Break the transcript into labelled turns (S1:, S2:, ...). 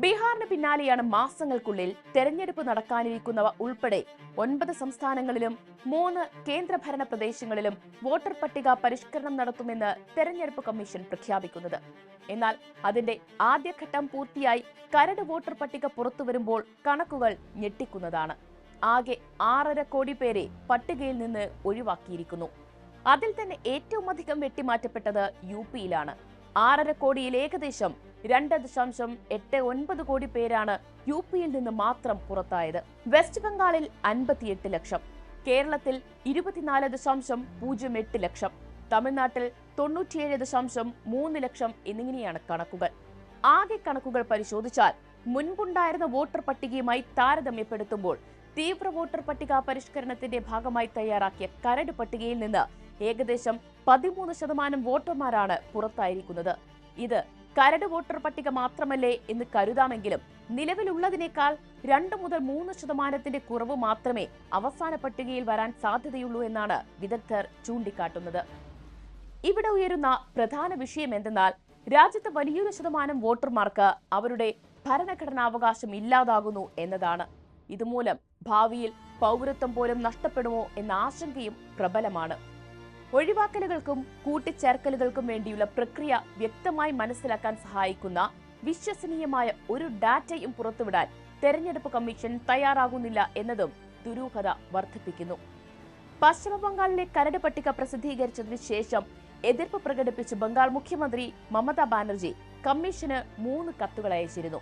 S1: ബീഹാറിന് പിന്നാലെയാണ് മാസങ്ങൾക്കുള്ളിൽ തെരഞ്ഞെടുപ്പ് നടക്കാനിരിക്കുന്നവ ഉൾപ്പെടെ ഒൻപത് സംസ്ഥാനങ്ങളിലും മൂന്ന് കേന്ദ്രഭരണ പ്രദേശങ്ങളിലും വോട്ടർ പട്ടിക പരിഷ്കരണം നടത്തുമെന്ന് തെരഞ്ഞെടുപ്പ് കമ്മീഷൻ പ്രഖ്യാപിക്കുന്നത്. എന്നാൽ അതിന്റെ ആദ്യഘട്ടം പൂർത്തിയായി കരട് വോട്ടർ പട്ടിക പുറത്തുവരുമ്പോൾ കണക്കുകൾ ഞെട്ടിക്കുന്നതാണ്. ആകെ ആറര കോടി പേരെ പട്ടികയിൽ നിന്ന് ഒഴിവാക്കിയിരിക്കുന്നു. അതിൽ തന്നെ ഏറ്റവും അധികം വെട്ടിമാറ്റപ്പെട്ടത് യു പിയിലാണ് ആറര കോടിയിൽ ഏകദേശം രണ്ട് ദശാംശം എട്ട് ഒൻപത് കോടി പേരാണ് യു പിയിൽ നിന്ന് മാത്രം പുറത്തായത്. വെസ്റ്റ് ബംഗാളിൽ അൻപത്തിയെട്ട് ലക്ഷം കേരളത്തിൽ ഇരുപത്തിനാല് ദശാംശം പൂജ്യം എട്ട് ലക്ഷം തമിഴ്നാട്ടിൽ തൊണ്ണൂറ്റിയേഴ് ദശാംശം മൂന്ന് ലക്ഷം എന്നിങ്ങനെയാണ് കണക്കുകൾ. ആകെ കണക്കുകൾ പരിശോധിച്ചാൽ മുൻപുണ്ടായിരുന്ന വോട്ടർ പട്ടികയുമായി താരതമ്യപ്പെടുത്തുമ്പോൾ തീവ്ര വോട്ടർ പട്ടിക പരിഷ്കരണത്തിന്റെ ഭാഗമായി തയ്യാറാക്കിയ കരട് പട്ടികയിൽ നിന്ന് ഏകദേശം പതിമൂന്ന് ശതമാനം വോട്ടർമാരാണ് പുറത്തായിരിക്കുന്നത്. ഇത് കരട് വോട്ടർ പട്ടിക മാത്രമല്ലേ എന്ന് കരുതാമെങ്കിലും നിലവിലുള്ളതിനേക്കാൾ രണ്ട് മുതൽ മൂന്ന് ശതമാനത്തിന്റെ കുറവ് മാത്രമേ അവസാന പട്ടികയിൽ വരാൻ സാധ്യതയുള്ളൂ എന്നാണ് വിദഗ്ധർ ചൂണ്ടിക്കാട്ടുന്നത്. ഇവിടെ ഉയരുന്ന പ്രധാന വിഷയം എന്തെന്നാൽ രാജ്യത്ത് വലിയൊരു ശതമാനം വോട്ടർമാർക്ക് അവരുടെ ഭരണഘടനാവകാശം ഇല്ലാതാകുന്നു എന്നതാണ്. ഇതുമൂലം ഭാവിയിൽ പൗരത്വം പോലും നഷ്ടപ്പെടുമോ എന്ന ആശങ്കയും പ്രബലമാണ്. ഒഴിവാക്കലുകൾക്കും കൂട്ടിച്ചേർക്കലുകൾക്കും വേണ്ടിയുള്ള പ്രക്രിയ വ്യക്തമായി മനസ്സിലാക്കാൻ സഹായിക്കുന്ന വിശ്വസനീയമായ ഒരു ഡാറ്റയും പുറത്തുവിടാൻ തെരഞ്ഞെടുപ്പ് കമ്മീഷൻ തയ്യാറാകുന്നില്ല എന്നതും ദുരൂഹത വർദ്ധിപ്പിക്കുന്നു. പശ്ചിമ ബംഗാളിലെ കരട് പട്ടിക പ്രസിദ്ധീകരിച്ചതിനു ശേഷം എതിർപ്പ് പ്രകടിപ്പിച്ച് ബംഗാൾ മുഖ്യമന്ത്രി മമതാ ബാനർജി കമ്മീഷന് മൂന്ന് കത്തുകൾ അയച്ചിരുന്നു.